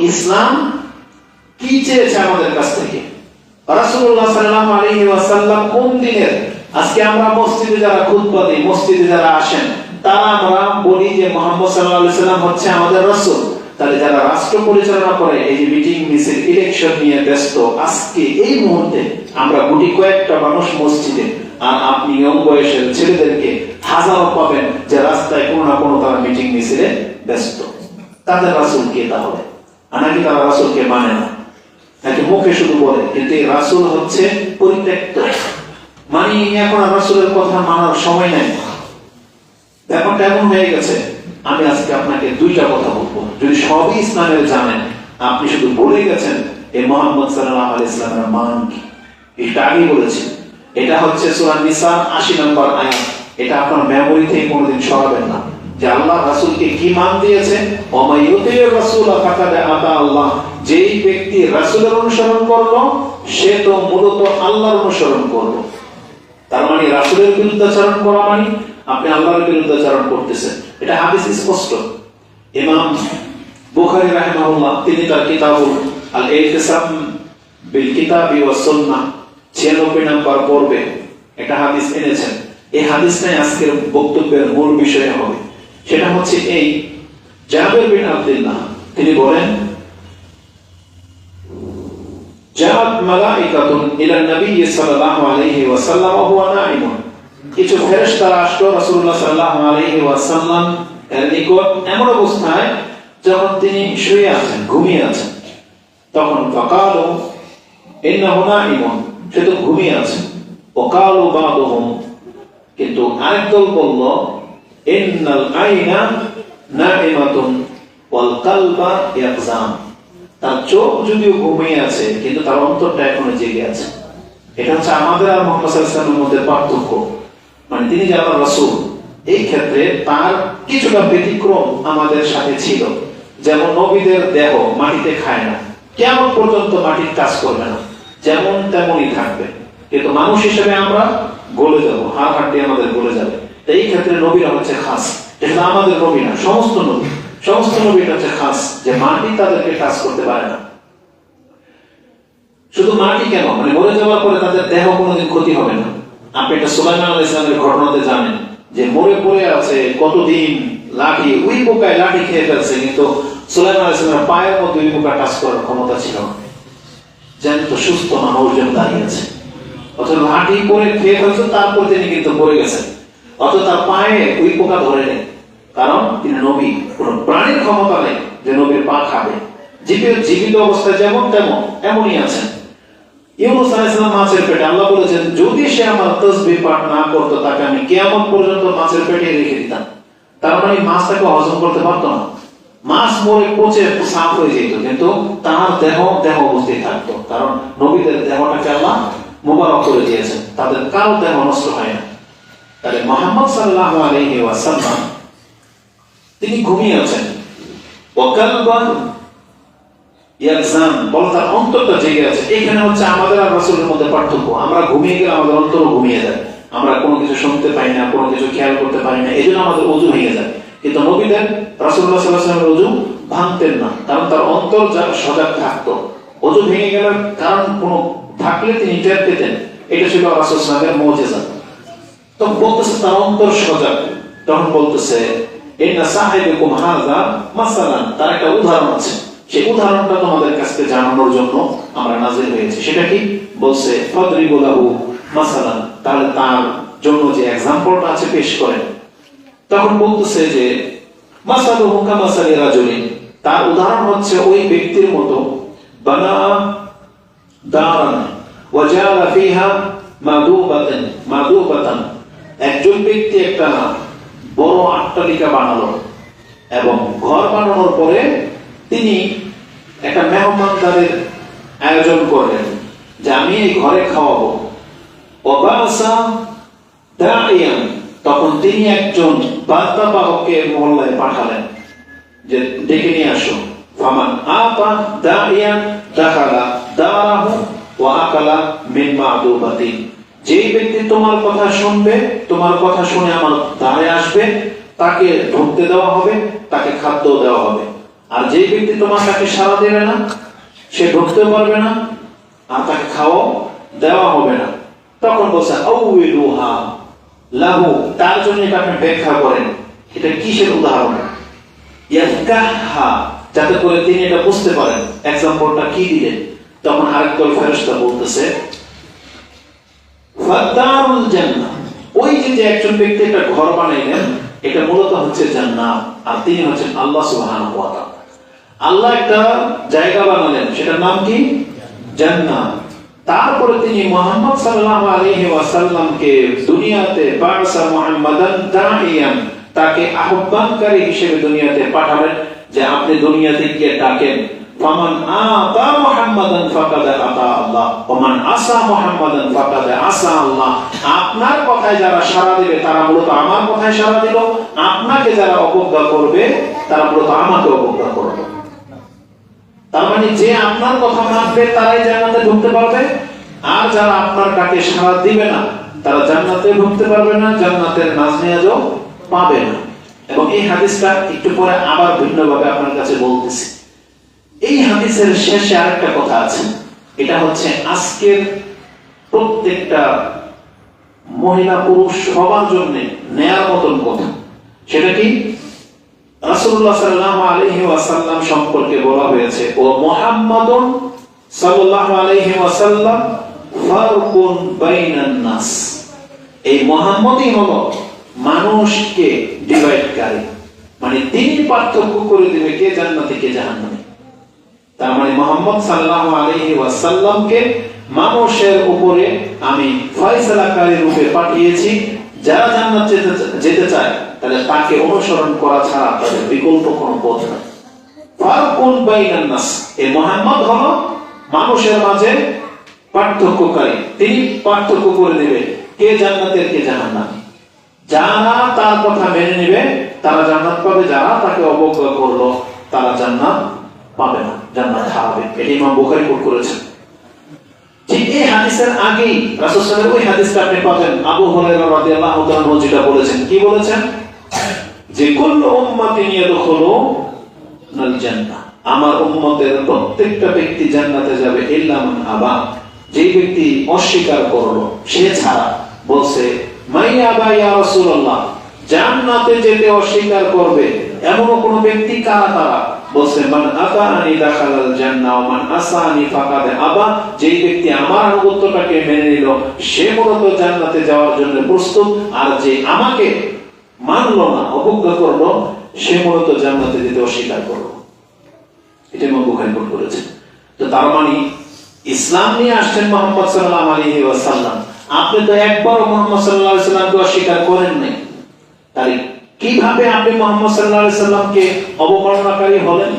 ইসলাম কি চেয়েছে আমাদের কাছ থেকে? ওয়াসাল্লাম কোন দিনের? আজকে আমরা মসজিদে যারা মসজিদে যারা আসেন, তারা আমরা বলি যে সাল্লাম হচ্ছে আমাদের তাহলে যারা রাষ্ট্র পরিচালনা করে, এই যে মিটিং, মিছিল ইলেকশন নিয়ে ব্যস্ত, আজকে এই মুহূর্তে আমরা গুটি কয়েকটা মানুষ মসজিদে, আর আপনি ইয়ং বয়সের ছেলেদেরকে হাজারো পাবেন যে রাস্তায় কোনো না কোনো তারা মিটিং, মিছিলে ব্যস্ত। তাদের রাসূল কে তাহলে? নাকি তারা রাসূলকে মানে না। নাকি মুখে শুধু বলে, কিন্তু এই রাসূল হচ্ছে পরিত্যক্ত। মানে এখন রাসূলের কথা মানার সময় নাই। ব্যাপারটা এমন হয়ে গেছে, আমি আজকে আপনাকে দুইটা কথা বলব। যদি সবই ইসলামের জানেন, আপনি শুধু বলে গেছেন, এই মোহাম্মদ সাল্লাল্লাহু আলাইহি ইসলামের মান কি? এটা আগেই বলেছি। এটা হচ্ছে সূরা নিসা 80 নম্বর আয়াত। এটা আপনার মেমোরি থেকে কোনোদিন সরাবেন না। যে আল্লাহ রাসূলকে কি মান আল্লাহ। যেই ব্যক্তি রাসূলের অনুসরণ সে তো মূলত আল্লাহর অনুসরণ তার মানে রাসূলের বিরুদ্ধাচরণ করা মানে আপনি আল্লাহর বিরুদ্ধাচরণ করতেছেন। এটা হাদিস স্পষ্ট। ইমাম বুখারী রাহিমাহুল্লাহ, তিনি তার আল ইতিসাম বিল কিতাবি ওয়াস সুন্নাহ 96 নম্বর পর্বে একটা হাদিস এনেছেন। এই হাদিসটাই আজকের বক্তব্যের মূল বিষয় হবে। সেটা হচ্ছে এই জাবের বিন আব্দুল্লাহ। তিনি বলেন জাআত মালাইকাতুন ইলা নবী সাল্লাল্লাহু আলাইহি ওয়া কিছু ফেরেশতারা আসলো রাসূলুল্লাহ সাল্লাল্লাহু আলাইহি এর নিকট এমন অবস্থায় যখন তিনি শুয়ে আছেন, ঘুমিয়ে আছেন। তখন ফাকালু, ইন্নাহু নাইমুন সে তো ঘুমিয়ে আছে। ওকালু বাদুহুম। কিন্তু আরেক দল বলল তার চোখ যদিও ঘুমিয়ে আছে, কিন্তু তার অন্তরটা এখনও জেগে আছে। এটা হচ্ছে আমাদের আর মধ্যে পার্থক্য। মানে তিনি যে এই ক্ষেত্রে তার কিছুটা ব্যতিক্রম আমাদের সাথে ছিল। যেমন নবীদের দেহ মাটিতে খায় না। কেমন পর্যন্ত মাটির কাজ করবে না। যেমন তেমনই থাকবে। কিন্তু মানুষ হিসেবে আমরা গলে যাব হাড় হাড্ডি আমাদের গলে যাবে। এই ক্ষেত্রে নবীরা হচ্ছে খাস। এটা আমাদের নবী না, সমস্ত নবী। সমস্ত নবীরা হচ্ছে খাস, যে মাটি তাদেরকে কাজ করতে পারে না। শুধু মাটি কেন? মানে মরে যাওয়ার পরে তাদের দেহ কোনোদিন ক্ষতি হবে না। আপনি এটা সুলাইমান আলাইহিস ইসলামের ঘটনাতে জানেন যে মরে পড়ে আছে কতদিন লাঠি উই পোকায় লাঠি খেয়ে ফেলছে, কিন্তু সুলাইমান আলাইহিস ইসলামের পায়ের মধ্যে উই পোকা টাচ করার ক্ষমতা ছিল না। জ্যান্ত সুস্থ মানুষজন দাঁড়িয়ে আছে। অথবা লাঠি করে খেয়ে ফেলছে, তারপর তিনি কিন্তু পড়ে গেছেন। অথবা তার পায়ে ওই পোকা ধরে নেই। কারণ তিনি নবী, কোন প্রাণীর ক্ষমতা নেই যে নবীর পা খাবে। জীবিত জীবিত অবস্থায় যেমন তেমন, এমনই আছেন ইউনুস আলাইহিসসালাম মাছের পেটে, আল্লাহ বলেছেন, যদি সে আমার তসবিহ পাঠ না করতো, তাকে আমি কিয়ামত পর্যন্ত মাছের পেটে রেখে দিতাম। তার মানে মাছ তাকে হজম করতে পারতো না। মাছ মরে পচে সাফ হয়ে যেত, কিন্তু তার দেহ দেহ অবস্থায় থাকতো। কারণ নবীদের দেহটাকে আল্লাহ মোবারক করে দিয়েছেন। তাদের কারও দেহ নষ্ট হয় না। তাহলে মোহাম্মদ সাল্লাল্লাহু আলাইহি ওয়াসাল্লাম, তিনি ঘুমিয়ে আছেন। বলে তার অন্তরটা জেগে আছে। এখানে হচ্ছে আমাদের আর রাসূলের মধ্যে পার্থক্য। আমরা ঘুমিয়ে গেলে আমাদের ঘুমিয়ে যায়। আমরা কোনো কিছু শুনতে পাই না, কোনো কিছু খেয়াল করতে পারি না, এজন্য আমাদের ওযু ভেঙে যায়। কিন্তু নবীদের সাল্লাল্লাহু আলাইহি ওয়াসাল্লামের ভাঙতেন না, কারণ তার অন্তর যা সজাগ থাকতো। ওযু ভেঙে গেলে কারণ কোনো থাকলে তিনি টের পেতেন। এটা ছিল রাসূল মুজিজা। তো বলতেছে, তার অন্তর সজাগ। তখন বলতেছে, ইন্না সাহিবুকুম হাযা মাসালান। তার একটা উদাহরণ আছে। সেই উদাহরণটা তোমাদের কাছে জানানোর জন্য আমরা নাজিল হয়েছে। সেটা কি? বলছে, ফদরিবু লাহু মাসালান। তাহলে তার জন্য যে এক্সাম্পলটা আছে, পেশ করেন। তখন বলতেছে যে, মাসালুহু কামাসালি রাজুলিন। তার উদাহরণ হচ্ছে, ওই ব্যক্তির মতো বানা দারান। ওয়াজালা ফিহা মাদুবাতান। মাদুবাতান। একজন ব্যক্তি একটা বড় আট্টালিকা বানালো এবং ঘর বানানোর পরে তিনি একটা মেহমানদারের আয়োজন করলেন যে আমি এই ঘরে খাওয়াবো। অবাসা দাঁড়িয়ান তখন তিনি একজন বার্তা বাহককে মহল্লায় পাঠালেন যে ডেকে নিয়ে আসো। ফামান আপা দাঁড়িয়ান দাখালা দারাহু ওয়া আকালা মিন মাদুবাতিন যেই ব্যক্তি তোমার কথা শুনবে, তোমার কথা শুনে আমার দ্বারে আসবে, তাকে ঢুকতে দেওয়া হবে, তাকে খাদ্য দেওয়া হবে। আর যে ব্যক্তি তোমার তাকে সারা দেবে না, সে ঢুকতেও পারবে না, আর তাকে খাওয়া দেওয়া হবে না। তখন বলছে লাহু। তার জন্য এটা আপনি ব্যাখ্যা করেন। এটা কিসের উদাহরণ? ইয়াফকাহা যাতে করে তিনি এটা বুঝতে পারেন। এক্সাম্পলটা কি দিলেন? তখন আরেকদল ফেরেশতা বলতেছে ওই যে যে একজন ব্যক্তি একটা ঘর বানাইলেন, এটা মূলত হচ্ছে জান্নাত, আর তিনি হচ্ছেন আল্লাহ সুবহানাহু ওয়া তাআলা। আল্লাহ একটা জায়গা বানালেন, সেটার নাম কি? জান্নাত। তারপরে তিনি মোহাম্মদ সাল্লাল্লাহু আলাইহি ওয়াসাল্লামকে দুনিয়াতে বারসা মুহাম্মাদান দাইয়ান তাকে আহ্বানকারী হিসেবে দুনিয়াতে পাঠাবেন যে আপনি দুনিয়াতে গিয়ে ডাকেন। ফামান আতা মুহাম্মাদান ফাকাদ আতা আল্লাহ, ওমান আসা মুহাম্মাদান ফাকাদ আসা আল্লাহ। আপনার কথায় যারা সাড়া দিবে, তারা মূলত আমার কথায় সাড়া দিল। আপনাকে যারা অবজ্ঞা করবে, তারা মূলত আমাকে অবজ্ঞা করবে। তার মানে যে আপনার কথা মানবে, তারাই জান্নাতে ঢুকতে পারবে। আর যারা আপনার ডাকে সাড়া দিবে না, তারা জান্নাতে ঢুকতে পারবে না, জান্নাতের নাজনিয়াজও পাবে না। এবং এই হাদিসটা একটু পরে আবার ভিন্নভাবে আপনার কাছে বলতেছি। এই হাদিসের শেষে আরেকটা কথা আছে। এটা হচ্ছে আজকের প্রত্যেকটা মহিলা পুরুষ সবার জন্য নেয়ার মতন কথা। সেটা কি? ওয়াসাল্লাম সম্পর্কে বলা হয়েছে ও ওয়াসাল্লাম এই মানুষকে ডিভাইডকারী মানে তিনি পার্থক্য করে দিবে কে জান্নাতে, কে তার মানে মোহাম্মদ সাল্লাল্লাহু আলাইহি ওয়াসাল্লামকে মানুষের উপরে আমি ফয়সালাকারী রূপে পাঠিয়েছি। যারা জান্নাত যেতে চায় তাহলে তাকে অনুসরণ করা ছাড়া তাদের বিকল্প কোনো পথ নেই। ফারকুন বাইনান নাস। এই মোহাম্মদ হলো মানুষের মাঝে পার্থক্যকারী। তিনি পার্থক্য করে দেবে কে জান্নাতের, কে জাহান্নাম। যারা তার কথা মেনে নেবে, তারা জান্নাত পাবে। যারা তাকে অবজ্ঞা করল, তারা জান্নাত পাবে না জান্নাত হারাবে এটি ইমাম বুখারী কোট করেছেন। ঠিক এই হাদিসের আগেই রাসূল সাল্লাল্লাহু ওই হাদিসটা আপনি পাবেন। আবু হুরায়রা রাদিয়াল্লাহু তাআলা যেটা বলেছেন, কি বলেছেন? যে কুল্লু উম্মাতিন ইয়াদখুলু নাল জান্নাহ। আমার উম্মতের প্রত্যেকটা ব্যক্তি জান্নাতে যাবে ইল্লা মান আবা। যে ব্যক্তি অস্বীকার করল, সে ছাড়া বলছে, মাই আবা ইয়া রাসূলুল্লাহ, জান্নাতে যেতে অস্বীকার করবে এমন কোন ব্যক্তি কারা তারা? বলছে মান আতানি দাখালাল জান্নাহ ওয়া মান আসানি ফাকাদ আবা যেই ব্যক্তি আমার আনুগত্যটাকে মেনে নিল, সে মূলত জান্নাতে যাওয়ার জন্য প্রস্তুত, আর যে আমাকে মানলো না, অবজ্ঞা করল, সে মূলত জান্নাতে যেতে অস্বীকার করল। এটা ইমাম বুখারী কোট করেছেন তো তার মানে ইসলাম নিয়ে আসছেন মোহাম্মদ সাল্লাল্লাহু আলাইহি ওয়াসাল্লাম। আপনি তো একবারও মোহাম্মদ সাল্লাল্লাহু আলাইহি সাল্লামকে অস্বীকার করেন নাই। তাহলে কীভাবে আপনি মোহাম্মদ আলাইহি সাল্লামকে অবমাননাকারী হলেন?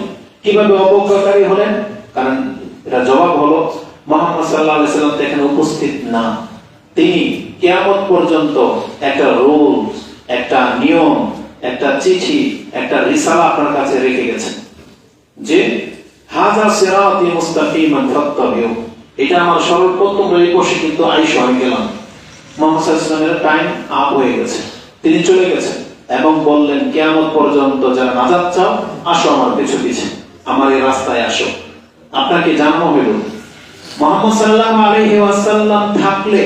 কীভাবে অবজ্ঞাকারী হলেন? কারণ এটা জবাব হলো, মোহাম্মদ আলাইহি সাল্লাম তো এখানে উপস্থিত না। তিনি কিয়ামত পর্যন্ত একটা রুলস একটা নিয়ম, একটা চিঠি, একটা রিসালা আপনার কাছে রেখে গেছেন। যে হাজা সিরাতি মুস্তাকিমান ফাত্তাবিউ। এটা আমার পথ এই বসে কিন্তু আইস হয়ে গেলাম। মোহাম্মদ সাল্লাল্লাহু আলাইহি টাইম আপ হয়ে গেছে। তিনি চলে গেছেন। এবং বললেন কেমন পর্যন্ত যারা নাজাত চাও, আসো আমার পিছু পিছে। আমার এই রাস্তায় আসো। আপনাকে জানানো হইল মোহাম্মদ আলাইহি ওয়াসাল্লাম থাকলে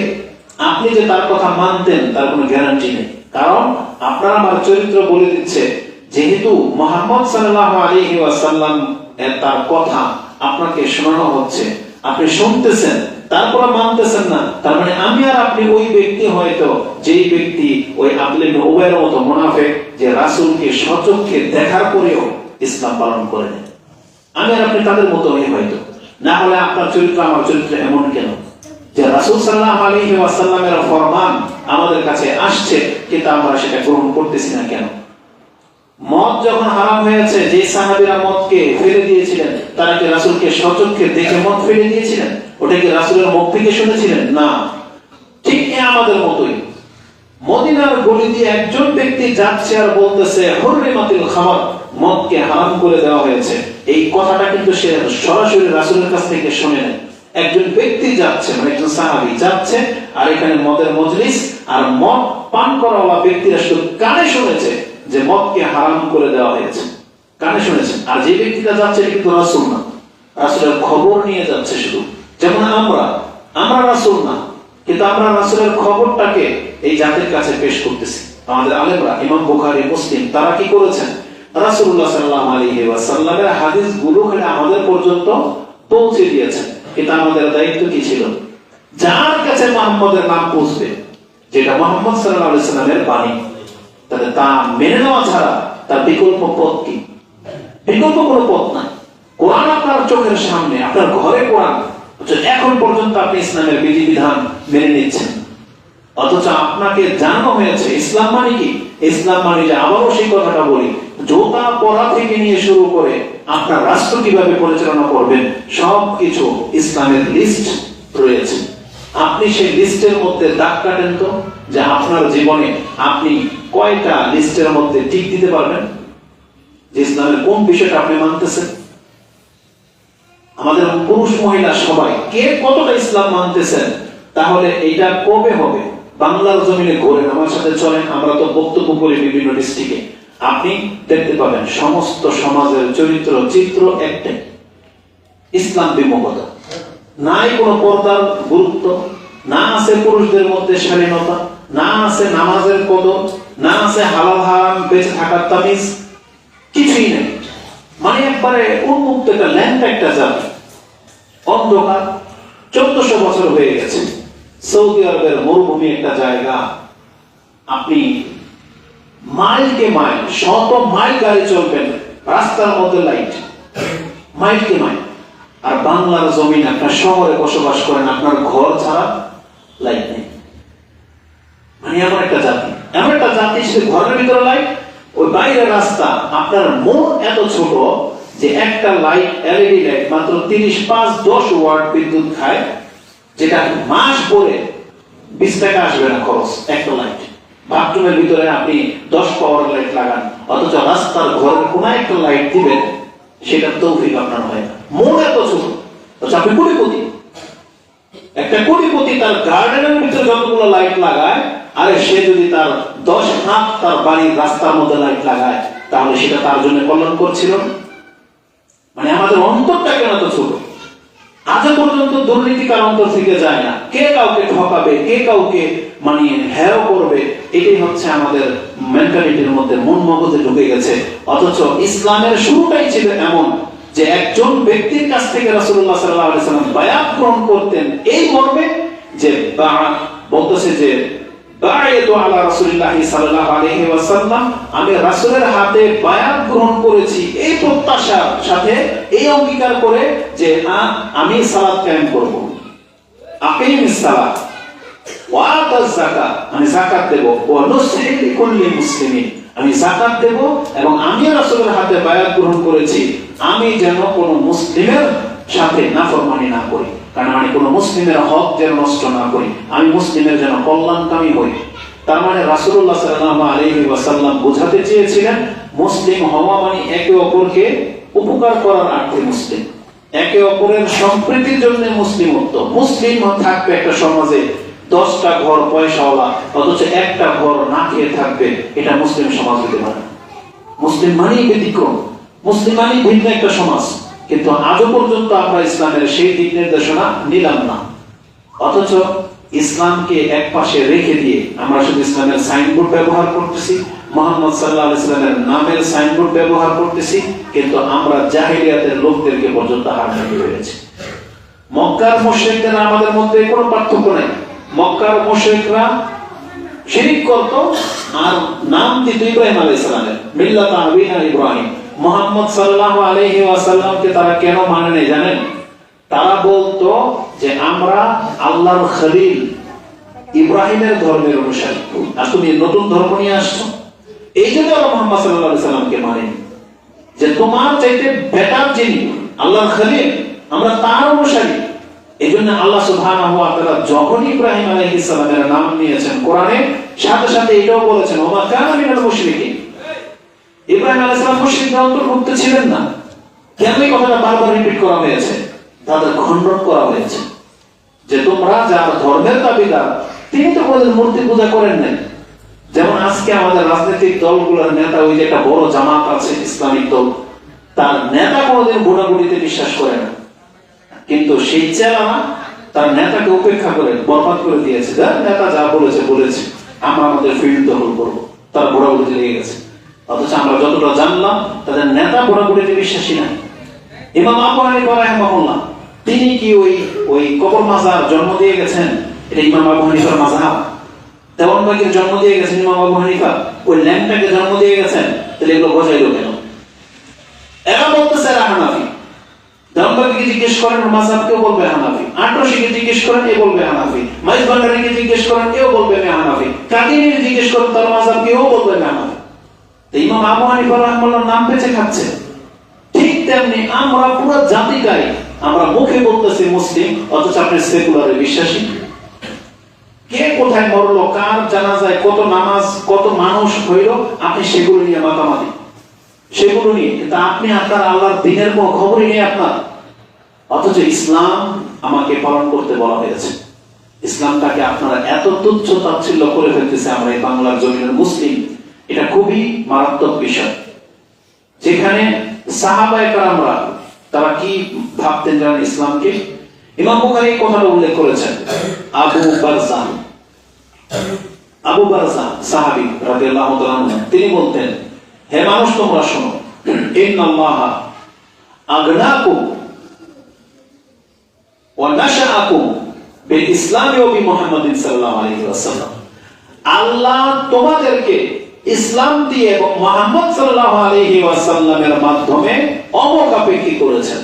আপনি যে তার কথা মানতেন, তার কোনো গ্যারান্টি নেই। কারণ আপনার আমার চরিত্র বলে দিচ্ছে, যেহেতু মোহাম্মদ সাল্লাল্লাহু আলাইহি ওয়াসাল্লাম তার কথা আপনাকে শোনানো হচ্ছে। আপনি শুনতেছেন তারপরে মানতেছেন না। তার মানে আমি আর আপনি ওই ব্যক্তি হয়তো, যেই ব্যক্তি ওই আবলে ওবের মতো মুনাফেক যে রাসূলকে সচক্ষে দেখার পরেও ইসলাম পালন করে নেন আমি আর আপনি তাদের মতো হই হয়তো। না হলে আপনার চরিত্র, আমার চরিত্র এমন কেন? যে রাসূল সাল্লাল্লাহু আলাইহি ওয়াসাল্লামের ফরমান আমাদের কাছে আসছে, কিন্তু আমরা সেটা গ্রহণ করতেছি না কেন? মদ যখন হারাম হয়েছে, যে সাহাবীরা মদকে ফেলে দিয়েছিলেন, তারা কি রাসূলকে সচক্ষে দেখে মদ ফেলে দিয়েছিলেন? ওটা কি রাসূলের মুখ থেকে শুনেছিলেন? না। ঠিক আমাদের মতোই। মদিনার গলি দিয়ে একজন ব্যক্তি যাচ্ছে আর বলতেছে, হুররিমাতিল খামার, মদকে হারাম করে দেওয়া হয়েছে। এই কথাটা কিন্তু সে সরাসরি রাসূলের কাছ থেকে শুনে একজন ব্যক্তি যাচ্ছে মানে একজন সাহাবী যাচ্ছে, আর এখানে মদের মজলিস, আর মদ পান করাওয়ালা ব্যক্তিরা শুধু কানে শুনেছে। যে মদকে হারাম করে দেওয়া হয়েছে। কানে শুনেছেন? আর যে ব্যক্তিটা যাচ্ছে কিন্তু রাসুল না। রাসুলের খবর নিয়ে যাচ্ছে শুধু। যেমন আমরা আমরা রাসুল না, কিন্তু আমরা রাসুলের খবরটাকে এই জাতির কাছে পেশ করতেছি। আমাদের আলেমরা, ইমাম বুখারী, মুসলিম, তারা কি করেছেন? রাসূলুল্লাহ সাল্লাল্লাহু আলাইহি ওয়াসাল্লামের হাদিসগুলো আমাদের পর্যন্ত পৌঁছে দিয়েছেন। এটা আমাদের দায়িত্ব কি ছিল? যার কাছে মোহাম্মদের নাম পৌঁছবে, যেটা মোহাম্মদ সাল্লাল্লাহু আলাইহি সাল্লামের বাণী। তাহলে তা মেনে নেওয়া ছাড়া তার বিকল্প পথ কি? বিকল্প কোনো পথ নাই। কোরআন আপনার চোখের সামনে, আপনার ঘরে কোরআন এখন পর্যন্ত আপনি ইসলামের বিধিবিধান মেনে নিচ্ছেন। অথচ আপনাকে জানানো হয়েছে, ইসলাম মানে কি? ইসলাম মানে যে আবারও সেই কথাটা বলি জোতা পরা থেকে নিয়ে শুরু করে আপনার রাষ্ট্র কীভাবে পরিচালনা করবেন, সবকিছু ইসলামের লিস্ট রয়েছে। আপনি সেই লিস্টের মধ্যে দাগ কাটেন তো, যে আপনার জীবনে আপনি কয়টা লিস্টের মধ্যে ঠিক দিতে পারবেন? যে ইসলামের কোন বিষয়টা আপনি মানতেছেন? আমাদের পুরুষ মহিলা সবাই, কে কতটা ইসলাম মানতেছেন? তাহলে এটা কবে হবে? বাংলার জমিনে ঘোরেন, আমার সাথে চলেন, আমরা তো বক্তব্য করি বিভিন্ন ডিস্ট্রিক্টে। আপনি দেখতে পাবেন, সমস্ত সমাজের চরিত্র, চিত্র একটাই, ইসলাম বিমুখতা। নাই কোনো পর্দার গুরুত্ব, না আছে পুরুষদের মধ্যে স্বাধীনতা না আছে নামাজের কদর, না আছে হালাল হারাম বেঁচে থাকার তামিজ কিছুই নেই। মানে একবারে উন্মুক্ত একটা ল্যান্ড একটা জাতি অন্ধকার, চোদ্দশো বছর হয়ে গেছে। সৌদি আরবের মরুভূমি একটা জায়গা। আপনি মাইলকে মাইল, শত মাইল গাড়ি চলবেন, রাস্তার মধ্যে লাইট, মাইলকে মাইল। আর বাংলার জমিন একটা শহরে বসবাস করেন আপনার ঘর ছাড়া লাইট নেই। মানে এমন একটা জাতি। এমন একটা জাতি শুধু ঘরের ভিতরে লাইট ওই বাইরের রাস্তা আপনার মন এত ছোট যে একটা লাইট এলইডি লাইট মাত্র তিরিশ, পাঁচ, দশ ওয়াট বিদ্যুৎ খায়, যেটা মাস পরে বিশ টাকা আসবে না খরচ, একটা লাইট বাথরুমের ভিতরে আপনি দশ পাওয়ার লাইট লাগান, অথচ রাস্তার ঘরের কোন একটা লাইট দিবেন সেটা তৌফিক আপনার হয় না। মন এত ছোট আপনি কোটিপতি? একটা কোটিপতি তার গার্ডেনের ভিতরে যতগুলো লাইট লাগায়, আরে সে যদি তার দশ হাত তার বাড়ির রাস্তার মধ্যে লাইট লাগায়, তাহলে সেটা তার জন্য কল্যাণ করছিল? মানে আমাদের অন্তরটা কেন তো ছোট? আজ পর্যন্ত দুর্নীতিকার অন্তর থেকে যায় না? কে কাউকে ঠকাবে কে কাউকে মানে হ্যাও করবে, এটাই হচ্ছে আমাদের মেন্টালিটির মধ্যে মন মগজে ঢুকে গেছে। অথচ ইসলামের শুরুটাই ছিল এমন যে একজন ব্যক্তির কাছ থেকে রাসূলুল্লাহ সাল্লাল্লাহু আলাইহি বায়াত গ্রহণ করতেন এই মর্মে যে বলতেছে যে আলা সাল্লাল্লাহু আলাইহি ওয়াসাল্লাম, আমি রাসূলের হাতে বায়াত গ্রহণ করেছি। এই প্রত্যাশার সাথে এই অঙ্গীকার করে যে আমি সালাত কায়েম করব। আকিমিস সালাত। আমি দেব। আমি দেব এবং আমি হাতে বায়াত গ্রহণ করেছি। আমি যেন কোনো মুসলিমের সাথে নাফরমানি না করি। কারণ আমি কোনো মুসলিমের হক যেন নষ্ট না করি। আমি মুসলিমের যেন কল্যাণকামী হই। তার মানে রাসূলুল্লাহ সাল্লাল্লাহু ওয়াসাল্লাম বোঝাতে চেয়েছিলেন, মুসলিম হওয়া মানে একে অপরকে উপকার করার অর্থে মুসলিম। একে অপরের সম্প্রীতির জন্য মুসলিমত্ব। মুসলিম থাকবে একটা সমাজে দশটা ঘর পয়সাওয়ালা, অথচ একটা ঘর না খেয়ে থাকবে, এটা মুসলিম সমাজ হতে পারে। মুসলিম মানেই ব্যতিক্রম। মুসলিম মানেই ভিন্ন একটা সমাজ। কিন্তু আজও পর্যন্ত আমরা ইসলামের সেই দিক নির্দেশনা নিলাম না। অথচ ইসলামকে এক পাশে রেখে দিয়ে আমরা শুধু ইসলামের সাইনবোর্ড ব্যবহার করতেছি, মোহাম্মদ সাল্লাহ ইসলামের নামের সাইনবোর্ড ব্যবহার করতেছি, কিন্তু আমরা জাহিলিয়াতের লোকদেরকে পর্যন্ত হার মানিয়ে রয়েছে মক্কার মুশরিকদের আমাদের মধ্যে কোনো পার্থক্য নেই। মক্কার মুশরিকরা শিরিক করত আর নাম দিত ইব্রাহিম আলাইহিস সালামের, মিল্লাত আবিনা ইব্রাহিম। মুহাম্মদ সাল্লাল্লাহু আলাইহি ওয়াসাল্লামকে তারা কেন মানে জানেন? তারা বলতো যে আমরা আল্লাহর খলিল, ইব্রাহিমের ধর্মের অনুসারী। আর তুমি নতুন ধর্ম নিয়ে আসছো। এই জন্য ওরা মোহাম্মদ আলাইহি সাল্লামকে মানেনি। যে তোমার চাইতে বেটার যিনি, আল্লাহর খলিল, আমরা তার অনুসারী। এই আল্লাহ সুবহানাহু ওয়া তাআলা যখন ইব্রাহিম আলাইহিস সালামের নাম নিয়েছেন কোরআনে, সাথে সাথে এটাও বলেছেন, ওমা কানা মিনাল মুশরিকিন? ইব্রাহিম আলাইহিস সালাম মুশরিকদের অন্তর্ভুক্ত ছিলেন না। কেন এই কথাটা বারবার রিপিট করা হয়েছে? তাদের খণ্ডন করা হয়েছে। যে তোমরা যার ধর্মের দাবিদার, তিনি তো কোনোদিন মূর্তি পূজা করেন নাই। যেমন আজকে আমাদের রাজনৈতিক দলগুলোর নেতা, ওই যে একটা বড় জামাত আছে, ইসলামিক দল, তার নেতা কোনোদিন ভোটাভুটিতে বিশ্বাস করে না। কিন্তু সেই চেলারা তার নেতাকে উপেক্ষা করে, বরবাদ করে দিয়েছে। যার নেতা যা বলেছে বলেছে। আমরা আমাদের ফিল্ড দখল করব। তার ভোটাভুটিতে লেগে গেছে। অথচ আমরা যতটা জানলাম, তাদের নেতা ভোটাভুটিতে বিশ্বাসী না ইমাম আবু হানিফা তিনি কি ওই ওই কবর মাজার জন্ম দিয়ে গেছেন? এটা ইমাম আবু হানিফার মাযহাব। দেওয়ানবাগের জন্ম দিয়ে গেছেন ইমাম আবু হানিফা। ওই ল্যাংটাকে জন্ম দিয়ে গেছেন। তাহলে এগুলো বোঝাইলো কেন? এরা বলতেছে এরা জিজ্ঞেস করেন বলবে হানাফি। আটরশিকে জিজ্ঞেস করেন এ বলবে হানাফি। মাইজ জিজ্ঞেস করেন কেউ বলবে হানাফি জিজ্ঞেস করেন, তার বলবে হানাফি তো ইমাম আবু হানিফা রাহিমাহুল্লাহ নাম খাচ্ছে। ঠিক তেমনি আমরা পুরো আমরা মুখে বলতেছি মুসলিম, অথচ আপনি সেকুলারে বিশ্বাসী। কে কোথায় মরলো, কার জানা যায় কত নামাজ, কত মানুষ হইল, আপনি সেগুলো নিয়ে মাতামাতি। সেগুলো নিয়ে, কিন্তু আপনি আপনার আল্লাহর দিনের কোনো খবরই নেই আপনার। অথচ ইসলাম আমাকে পালন করতে বলা হয়েছে। ইসলামটাকে আপনারা এত তুচ্ছ তাচ্ছিল্য করে ফেলতেছে আমরা এই বাংলার জমিনের মুসলিম, এটা খুবই মারাত্মক বিষয়। যেখানে সাহাবায়ে কারামরা, তারা কি ভাবতেন জানেন ইসলামকে? ইমাম বুখারী এই কথাটা উল্লেখ করেছেন। আবু বারজা আবু বারজা সাহাবী রাদিয়াল্লাহু তাআলা তিনি বলতেন হে মানুষ, তোমরা শোনো। ইন্নাল্লাহা ওয়া বিল ইসলামি ওয়া বিমুহাম্মাদিন সাল্লাল্লাহু আলাইহি ওয়াসাল্লাম। আল্লাহ তোমাদেরকে ইসলাম দিয়ে এবং সাল্লাল্লাহু আলাইহি ওয়াসাল্লামের মাধ্যমে করেছেন।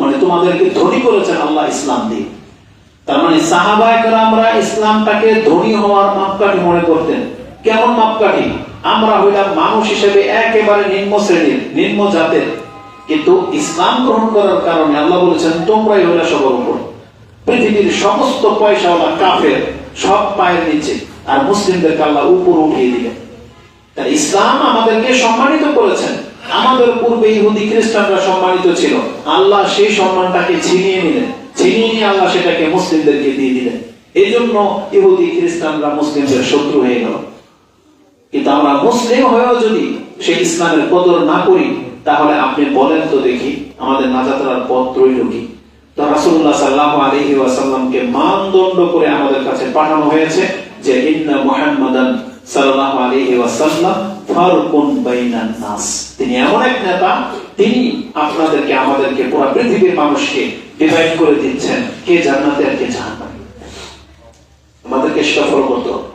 মানে তোমাদেরকে ধনী করেছেন আল্লাহ ইসলাম দিয়ে। তার মানে সাহাবায়ে কেরামরা ইসলামটাকে ধনী হওয়ার মাপকাঠি মনে করতেন। কেমন মাপকাঠি? আমরা হইলাম মানুষ হিসেবে একেবারে নিম্ন শ্রেণির, নিম্ন জাতের। কিন্তু ইসলাম গ্রহণ করার কারণে আল্লাহ বলেছেন, তোমরাই হইলা সবার উপর পৃথিবীর সমস্ত পয়সাওয়ালা কাফের সব পায়ের নিচে, আর মুসলিমদেরকে আল্লাহ উপর উঠিয়ে দিলেন তাই ইসলাম আমাদেরকে সম্মানিত করেছেন। আমাদের পূর্বে ইহুদি খ্রিস্টানরা সম্মানিত ছিল। আল্লাহ সেই সম্মানটাকে ছিনিয়ে নিলেন। ছিনিয়ে নিয়ে আল্লাহ সেটাকে মুসলিমদেরকে দিয়ে দিলেন। এই জন্য ইহুদি খ্রিস্টানরা মুসলিমদের শত্রু হয়ে গেল। কিন্তু আমরা মুসলিম হয়েও যদি সেই ইসলামের কদর না করি, তাহলে আপনি বলেন তো দেখি আমাদের নাজাতার পথ রইল কি? তো রাসূলুল্লাহ সাল্লাল্লাহু আলাইহি ওয়াসাল্লামকে মানদণ্ড করে আমাদের কাছে পাঠানো হয়েছে যে, ইন্না সাল্লাল্লাহু আলাইহি ওয়াসাল্লাম বাইনান নাস। তিনি এমন এক নেতা, তিনি আপনাদেরকে, আমাদেরকে পুরো পৃথিবীর মানুষকে ডিভাইড করে দিচ্ছেন, কে জান্নাতে আর কে জাহান্নামে। আমাদেরকে সেটা ফলো করতে হবে।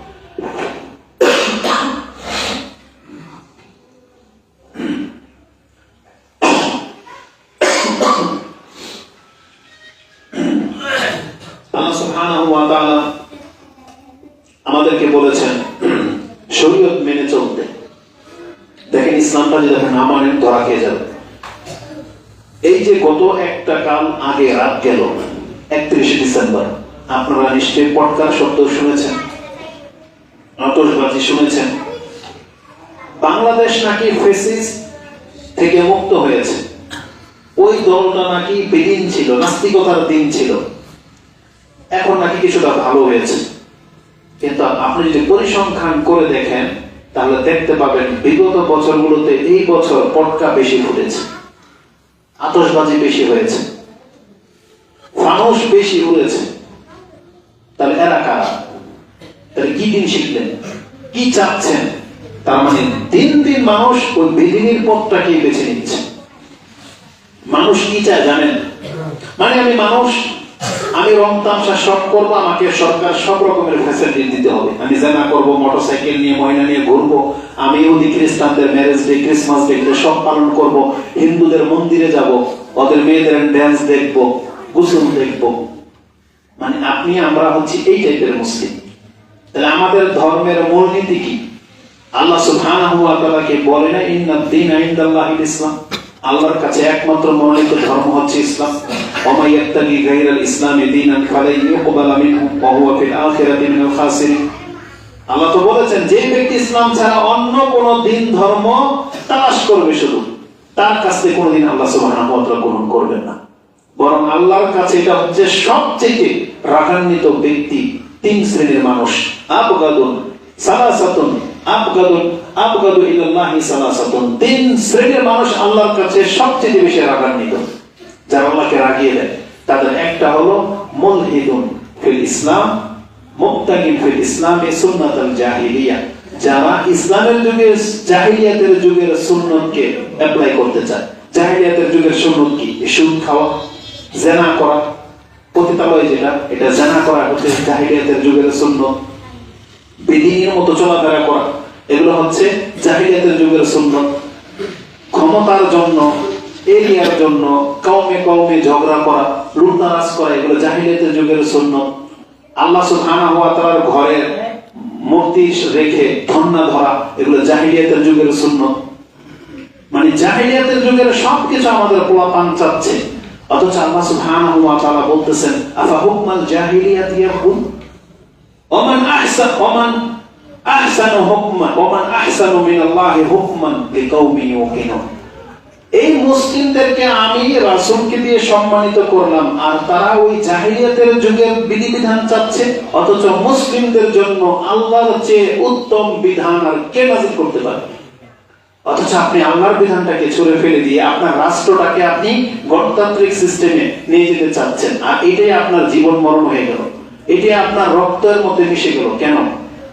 আমাদেরকে বলেছেন, শরীয়ত মেনে চলতে। দেখেন ইসলামটা যদি আপনি না মানেন ধরা খেয়ে যাবে। এই যে গত একটা কাল আগে রাত গেল, একত্রিশে ডিসেম্বর, আপনারা নিশ্চয়ই পটকার শব্দ শুনেছেন, আতশবাজি শুনেছেন। বাংলাদেশ নাকি ফেসিস থেকে মুক্ত হয়েছে। ওই দলটা নাকি বেদিন ছিল, নাস্তিকতার দিন ছিল। এখন নাকি কিছুটা ভালো হয়েছে। কিন্তু আপনি যদি পরিসংখ্যান করে দেখেন, তাহলে দেখতে পাবেন বিগত বছরগুলোতে এই বছর পটকা বেশি ফুটেছে, আতশবাজি বেশি হয়েছে, ফানুস বেশি উড়েছে। তাহলে এরা কারা? তাহলে কি দিন শিখলেন? কি চাচ্ছেন? তার মানে দিন দিন মানুষ ওই বিধিনির পথটাকে বেছে নিচ্ছে। মানুষ কি চায় জানেন? মানে আমি মানুষ আমি রং তামসা সব করব, আমাকে সরকার সব রকমের ফ্যাসিলিটি দিতে হবে। আমি জানা করব মোটরসাইকেল নিয়ে, ময়না নিয়ে ঘুরবো, আমি ইহুদি খ্রিস্টানদের ম্যারেজ ডে ক্রিসমাস ডে সব পালন করব, হিন্দুদের মন্দিরে যাব, ওদের মেয়েদের ড্যান্স দেখব, গুসল দেখব। মানে আপনি, আমরা হচ্ছি এই টাইপের মুসলিম। তাহলে আমাদের ধর্মের মূলনীতি কি? আল্লাহ সুবহানাহু ওয়া তাআলা কে বলে না ইন্নাদ দীন ইনদাল্লাহিল ইসলাম আল্লাহর কাছে একমাত্র মনোনীত ধর্ম হচ্ছে ইসলাম। ইয়াত্তাগি গায়রাল ইসলামি দীনান ফালান ইউকবালা মিনহু ওয়া হুয়া ফিল আখিরাতি মিনাল খাসিরিন আল্লাহ তো বলেছেন, যে ব্যক্তি ইসলাম ছাড়া অন্য কোন দিন ধর্ম তালাশ করবে শুধু, তার কাছ থেকে কোনোদিন আল্লাহ সুবহানাহু ওয়া তাআলা গ্রহণ করবেন না। বরং আল্লাহর কাছে এটা হচ্ছে সবচেয়ে রাগান্বিত ব্যক্তি, তিন শ্রেণির মানুষ। আবগাদুন সালাসাতুন আবগাদু আবগাদু ইলাল্লাহি সালাসাতুন। তিন শ্রেণির মানুষ আল্লাহর কাছে সবচেয়ে বেশি রাগান্বিত। যারা আল্লাহকে রাগিয়ে দেয়, তাদের একটা হলো মুলহিদুন ফিল ইসলাম মুক্তাকিন ফিল ইসলামে সুন্নাতুল জাহিলিয়া। যারা ইসলামের যুগে, জাহিলিয়াতের যুগের সুন্নতকে অ্যাপ্লাই করতে চায়, জাহিলিয়াতের যুগের সুন্নত কি? সুদ খাওয়া, জেনা করা। পতিতালয় যেটা, এটা জেনা করা হচ্ছে জাহিলিয়াতের যুগের সুন্নত। বেদিনীর মতো চলাফেরা করা, এগুলো হচ্ছে জাহিলিয়াতের যুগের সুন্নত। ক্ষমতার জন্য এরিয়ার জন্য কওমে কওমে ঝগড়া করা, লুটনারাজ করা, এগুলো জাহিলিয়াতের যুগের সুন্নত। আল্লাহ সুবহানাহু ওয়া তাআলার ঘরের মূর্তি রেখে ধন্না ধরা, এগুলো জাহিলিয়াতের যুগের শূন্য মানে জাহিলিয়াতের যুগের সবকিছু আমাদের পোলাপান চাচ্ছে। অথচ আল্লাহ সুবহানাহু ওয়া তাআলা বলতেছেন, আফা হুকমাল জাহিলিয়াত ইয়াকুন ওমান আহসান ওমান আহসানু হুকমান, ওমান আহসানু মিনাল্লাহি হুকমান ইউকিনুন। এই মুসলিমদেরকে আমি রাসূলকে দিয়ে সম্মানিত করলাম, আর তারা ওই জাহিলিয়াতের যুগের বিধিবিধান চাচ্ছে, অথচ মুসলিমদের জন্য আল্লাহর চেয়ে উত্তম বিধান আর কে নাজিল করতে পারে? অথচ আপনি আল্লাহর বিধানটাকে ছুড়ে ফেলে দিয়ে আপনার রাষ্ট্রটাকে আপনি গণতান্ত্রিক সিস্টেমে নিয়ে যেতে চাচ্ছেন, আর এটাই আপনার জীবন মরণ হয়ে গেল। এটাই আপনার রক্তের মধ্যে মিশে গেল। কেন?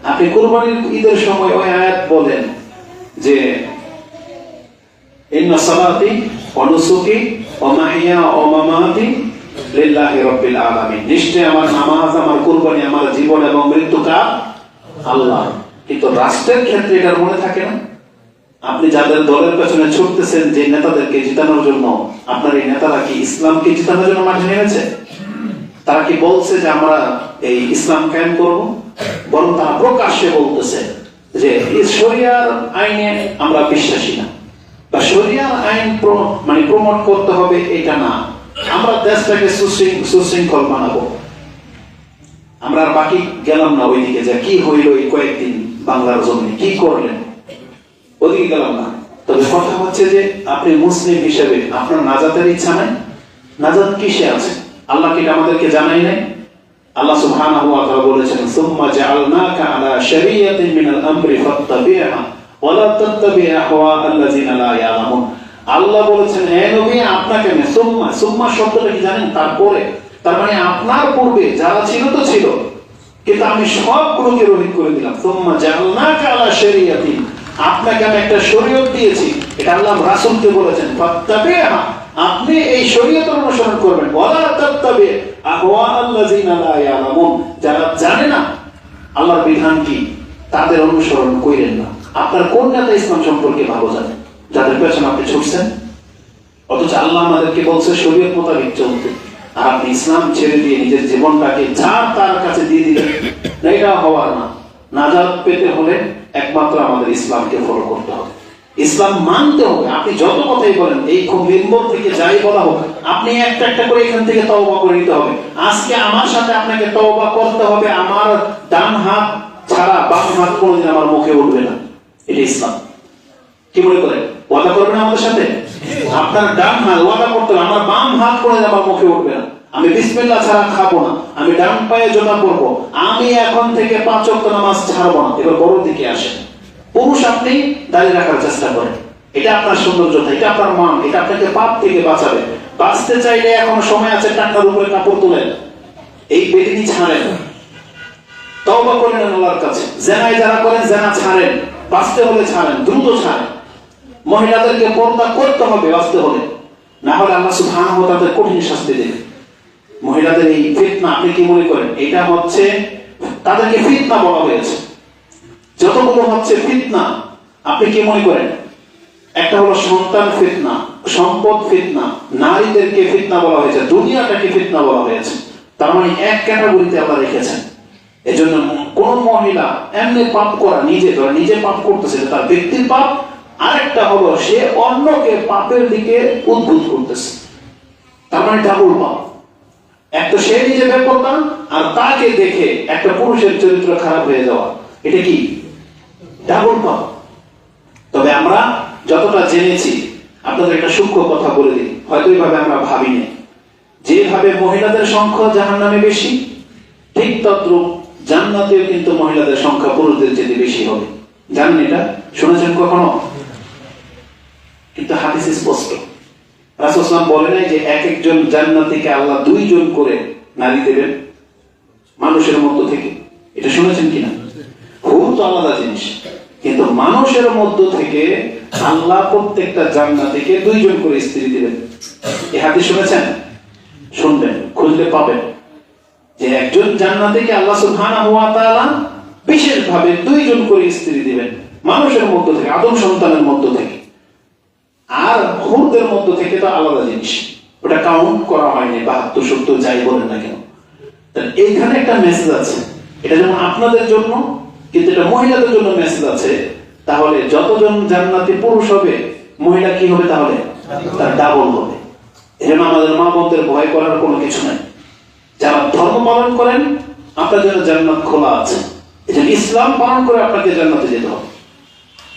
আপনি কুরবানির ঈদের সময় ওই আয়াত বলেন যে ইন্না সালাতি ওয়া নুসুকি ওয়া নিশ্চয় আমার নামাজ, আমার কুরবানি, আমার জীবন এবং আল্লাহ। কিন্তু রাষ্ট্রের ক্ষেত্রে মনে থাকে না। আপনি যাদের দলের পেছনে ছুটতেছেন, যে নেতাদেরকে জিতানোর জন্য, আপনার এই নেতারা কি ইসলামকে জিতানোর জন্য মাঠে নেমেছে? তারা কি বলছে যে আমরা এই ইসলাম কায়েম করব? বরং তারা প্রকাশ্যে বলতেছে যে শরিয়ার আইনে আমরা বিশ্বাসী না। আইন মানে প্রমোট করতে হবে, এটা না। আমরা দেশটাকে সুশৃঙ্খল বানাবো। আমরা আর বাকি গেলাম না কি হইল এই কয়েকদিন বাংলার জমি কি করলেন? ওদিকে গেলাম না। তবে কথা হচ্ছে যে, আপনি মুসলিম হিসেবে আপনার নাজাতের ইচ্ছা নাই? নাজাত কিসে আছে? আল্লাহ কি আমাদেরকে জানাই নাই? আল্লাহ সুবহানাহু বলেছেন, সুম্মা মিনাল আমরি আল্লাহ বলেছেন নবী, আপনাকে সুম্মা সুম্মা শব্দটা কি জানেন? তারপরে। তার মানে আপনার পূর্বে যারা ছিল তো ছিল। কিন্তু আমি সবগুলোকে রহিত করে দিলাম। সুম্মা আপনাকে আমি একটা শরীয়ত দিয়েছি। এটা আল্লাহ রাসূলকে বলেছেন আপনি এই শরীয়তের অনুসরণ করবেন। ওয়ালা তাত্তাবি যারা জানে না, আল্লাহর বিধান কি? তাদের অনুসরণ কইরেন না। আপনার কোন নেতা ইসলাম সম্পর্কে ভালো জানে? যাদের পেছনে আপনি ছুটছেন? অথচ আল্লাহ আমাদেরকে বলছে, শরীয়ত মোতাবেক চলতে। আর আপনি ইসলাম ছেড়ে দিয়ে নিজের জীবনটাকে যার তার কাছে দিয়ে দিলেন এটা হওয়ার না। নাজাত পেতে হলে একমাত্র আমাদের ইসলামকে ফলো করতে হবে। ইসলাম মানতে হবে। আপনি যত কথাই বলেন, এই মেম্বর থেকে যাই বলা হোক, আপনি একটা একটা করে এখান থেকে তওবা করে নিতে হবে। আজকে আমার সাথে আপনাকে তওবা করতে হবে, আমার ডান হাত ছাড়া বাম হাত কোনোদিন আমার মুখে উঠবে না। ইসলাম। কি মনে করেন? ওয়াদা আমাদের সাথে? আপনার ডান হাত, ওয়াদা করতে আমার বাম হাত মুখে উঠবে না। আমি বিসমিল্লাহ ছাড়া খাব না। আমি ডান পায়ে জোতা পরবো। আমি এখন থেকে পাঁচ ওয়াক্ত নামাজ ছাড়বো না। এবার বড় দিকে আসেন। পুরুষ আপনি দাঁড়িয়ে রাখার চেষ্টা করেন। এটা আপনার সৌন্দর্যতা এটা আপনার মান, এটা আপনাকে পাপ থেকে বাঁচাবে। বাঁচতে চাইলে এখন সময় আছে টাকার উপরে কাপড় তোলেন। এই বেদিনী ছাড়েন। তওবা করেন আল্লাহর কাছে। জেনায় যারা করেন, জেনা ছাড়েন। বাঁচতে হলে ছাড়েন, দ্রুত ছাড়েন। মহিলাদেরকে পর্দা করতে হবে বাঁচতে হলে। না হলে আল্লাহ সুবহানাহু তাআলা কঠিন শাস্তি দেবে। মহিলাদের এই ফিতনা, আপনি কি মনে করেন? এটা হচ্ছে, তাদেরকে ফিতনা বলা হয়েছে। যতগুলো হচ্ছে ফিতনা, আপনি কি মনে করেন? একটা হলো সন্তান ফিতনা, সম্পদ ফিতনা, নারীদেরকে ফিতনা বলা হয়েছে, দুনিয়াটাকে ফিতনা বলা হয়েছে। তার মানে এক ক্যাটাগরিতে আল্লাহ রেখেছেন। এজন্য কোন মহিলা এমনি পাপ করা, নিজে ধরে নিজে পাপ করতেছে, তার ব্যক্তির পাপ, আরেকটা হলো সে অন্যকে পাপের দিকে উদ্বুদ্ধ করতেছে। তার মানে ডাবল পাপ। একটা সে নিজে বেপরদান আর তাকে দেখে একটা পুরুষের চরিত্র খারাপ হয়ে যাওয়া। এটা কি? ডাবল পাপ। তবে আমরা যতটা জেনেছি, আপনাদের একটা সূক্ষ্ম কথা বলে দিই, হয়তো এইভাবে আমরা ভাবি ভাবিনি। যেভাবে মহিলাদের সংখ্যা জাহান নামে বেশি, ঠিক তদ্রুপ জান্নাতেও কিন্তু মহিলাদের সংখ্যা পুরুষদের চেয়ে বেশি হবে। জানেন এটা? শুনেছেন কখনো? কিন্তু হাদিস স্পষ্ট। রাসূলুল্লাহ বলে নাই যে এক একজন জান্নাতীকে আল্লাহ দুইজন করে নারী দেবেন মানুষের মধ্য থেকে। এটা শুনেছেন কিনা? খুব তো আলাদা জিনিস। কিন্তু মানুষের মধ্য থেকে আল্লাহ প্রত্যেকটা জান্নাতীকে দুইজন করে স্ত্রী দিবেন। এ হাদিস শুনেছেন? শুনবেন, খুঁজলে পাবেন। যে একজন জান্নাতীকে আল্লাহ সুবহানাহু ওয়া তাআলা বিশেষভাবে দুইজন করে স্ত্রী দিবেন, মানুষের মধ্য থেকে, আদম সন্তানের মধ্য থেকে। আর হুরদের মধ্য থেকে তো আলাদা জিনিস। ওটা কাউন্ট করা হয়নি, বাহাত্তর, সত্তর, যাই বলেন না কেন। এইখানে একটা মেসেজ আছে। এটা যেমন আপনাদের জন্য, কিন্তু এটা মহিলাদের জন্য মেসেজ আছে। তাহলে যতজন জান্নাতি পুরুষ হবে, মহিলা কি হবে তাহলে? তার ডাবল হবে। এজন্য আমাদের মা বোনদের ভয় করার কোনো কিছু নাই। যারা ধর্ম পালন করেন আপনার জন্য জান্নাত খোলা আছে। এটা ইসলাম পালন করে আপনাকে জান্নাতে যেতে হবে।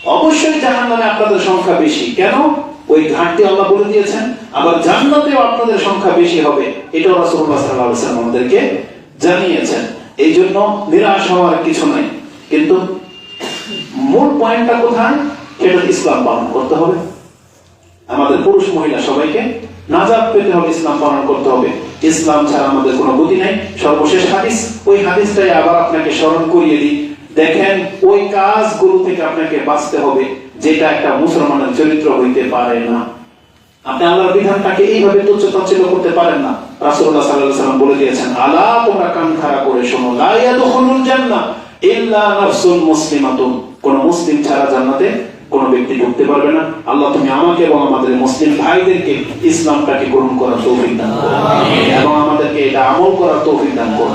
অবশ্যই জাহান আপনাদের সংখ্যা বেশি। কেন? ওই ঘাটতি আল্লাহ বলে দিয়েছেন, আবার জান্নাতেও আপনাদের সংখ্যা বেশি হবে। এটাও রাসূলুল্লাহ সাল্লাল্লাহু আলাইহি ওয়াসাল্লাম আমাদেরকে জানিয়েছেন। এই জন্য নিরাশ হওয়ার কিছু নাই। কিন্তু মূল পয়েন্টটা কোথায়? সেটা ইসলাম পালন করতে হবে। আমাদের পুরুষ মহিলা সবাইকে নাজাত পেতে হবে, ইসলাম পালন করতে হবে। ইসলাম ছাড়া আমাদের কোনো গতি নাই। সর্বশেষ হাদিস, ওই হাদিসটাই আবার আপনাকে স্মরণ করিয়ে দিই। দেখেন, ওই কাজগুলো থেকে আপনাকে বাঁচতে হবে, যেটা একটা মুসলমানের চরিত্র হইতে পারে না। আপনি আল্লাহর বিধানটাকে এইভাবে তুচ্ছ তাচ্ছিল্য করতে পারেন না। রাসূলুল্লাহ সাল্লাল্লাহু আলাইহি সাল্লাম বলে দিয়েছেন, আলা, তোমরা কান খাড়া করে শোনো, লা ইয়াদখুলুল জান্নাহ ইল্লা নাফসুন মুসলিমাতুন। কোন মুসলিম ছাড়া জান্নাতে কোন ব্যক্তি ঢুকতে পারবে না। আল্লাহ তুমি আমাকে এবং আমাদের মুসলিম ভাইদেরকে ইসলামটাকে গ্রহণ করার তৌফিক দান করো। এবং আমাদেরকে এটা আমল করার তৌফিক দান করো।